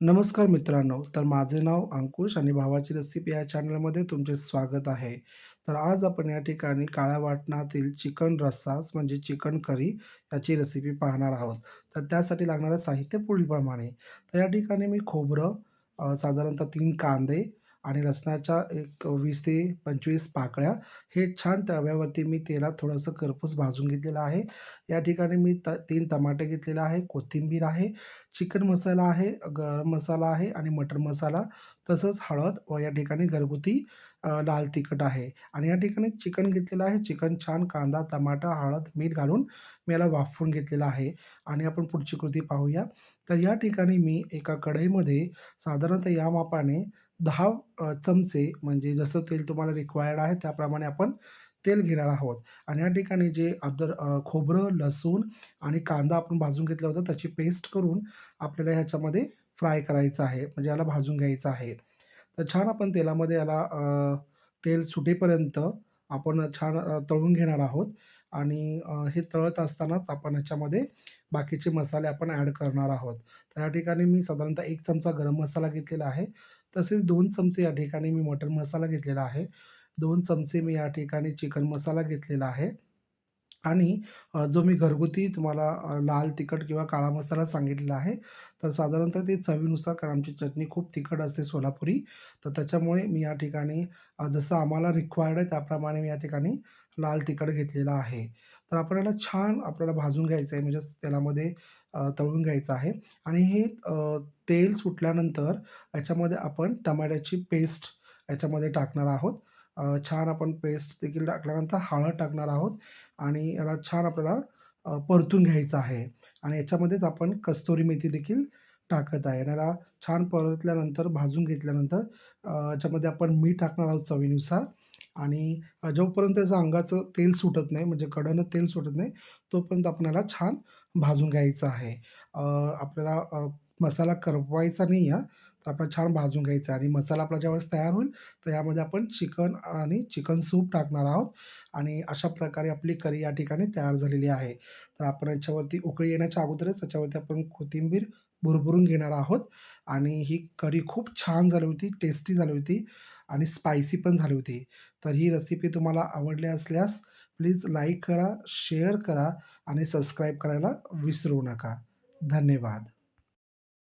नमस्कार मित्रांनो, तर माझे नाव अंकुश आणि भावाची रेसिपी या चॅनलमध्ये तुमचे स्वागत आहे. तर आज आपण या ठिकाणी काळ्या वाटणातील चिकन रस्सास म्हणजे चिकन करी याची रेसिपी पाहणार आहोत. तर त्यासाठी लागणारं साहित्य पुढीलप्रमाणे. तर या ठिकाणी मी खोबरं साधारणतः तीन कांदे आणि लसणाच्या एक वीस ते 25 पाकळ्या हे छान तव्यावरती मी तेलात थोडंसं करपूस भाजून घेतलेलं आहे. या ठिकाणी मी त तीन टमाटे घेतलेले आहे, कोथिंबीर आहे, चिकन मसाला आहे, गरम मसाला आहे आणि मटर मसाला तसंच हळद व या ठिकाणी घरगुती लाल तिखट आहे आणि या ठिकाणी चिकन घेतलेलं आहे. चिकन छान कांदा, टमाटा, हळद, मीठ घालून मी याला वाफवून घेतलेलं आहे आणि आपण पुढची कृती पाहूया. तर या ठिकाणी मी एका कढईमध्ये साधारणतः या मापाने दहा चमचे म्हणजे जसं तेल तुम्हाला रिक्वायर्ड आहे त्याप्रमाणे आपण तेल घेणार आहोत आणि या ठिकाणी जे अदर खोबरं, लसूण आणि कांदा आपण भाजून घेतला होता त्याची पेस्ट करून आपल्याला ह्याच्यामध्ये फ्राय करायचं आहे म्हणजे याला भाजून घ्यायचं आहे. तर छान आपण तेलामध्ये याला तेल सुटेपर्यंत आपण छान तळून घेणार आहोत आणि हे तळत असतानाच आपण ह्याच्यामध्ये बाकीचे मसाले आपण ॲड करणार आहोत. तर या ठिकाणी मी साधारणतः एक चमचा गरम मसाला घेतलेला आहे. तसेच दोन चमचे या ठिकाणी मी मटन मसाला घेतलेला आहे. दोन चमचे मी या ठिकाणी चिकन मसाला घेतलेला आहे आणि जो मी घरगुती तुम्हाला लाल तिखट किंवा काळा मसाला सांगितलेला आहे. तर साधारणतः ते चवीनुसार कारण आमची चटणी खूप तिखट असते सोलापुरी. तर त्याच्यामुळे मी या ठिकाणी जसं आम्हाला रिक्वायर्ड आहे त्याप्रमाणे मी या ठिकाणी लाल तिखट घेतलेलं आहे. तर आपल्याला छान आपल्याला भाजून घ्यायचं आहे म्हणजे तेलामध्ये तळून घ्यायचं आहे आणि हे तेल सुटल्यानंतर याच्यामध्ये आपण टमाट्याची पेस्ट याच्यामध्ये टाकणार आहोत. छान आपण पेस्ट देखील टाकल्यानंतर हळद टाकणार आहोत आणि याला छान आपल्याला परतून घ्यायचं आहे आणि याच्यामध्येच आपण कस्तुरी मेथी देखील टाकत आहे आणि याला छान परतल्यानंतर भाजून घेतल्यानंतर याच्यामध्ये आपण मीठ टाकणार आहोत चवीनुसार आणि जोपर्यंत त्याचं अंगाचं तेल सुटत नाही म्हणजे कडनं तेल सुटत नाही तोपर्यंत आपल्याला छान भाजून घ्यायचं आहे. आपल्याला मसाला करपवायचा नाही आहे. तर आपला छान भाजून घ्यायचा आणि मसाला आपला ज्यावेळेस तयार होईल तर यामध्ये आपण चिकन आणि चिकन सूप टाकणार आहोत आणि अशा प्रकारे आपली करी या ठिकाणी तयार झालेली आहे. तर आपण याच्यावरती उकळी येण्याच्या अगोदरच त्याच्यावरती आपण कोथिंबीर भुरभुरून घेणार आहोत आणि ही करी खूप छान झाली होती, टेस्टी झाली होती आणि स्पायसी पण झाली होती. तर ही रेसिपी तुम्हाला आवडली असल्यास प्लीज लाईक करा, शेअर करा आणि सबस्क्राईब करायला विसरू नका. धन्यवाद.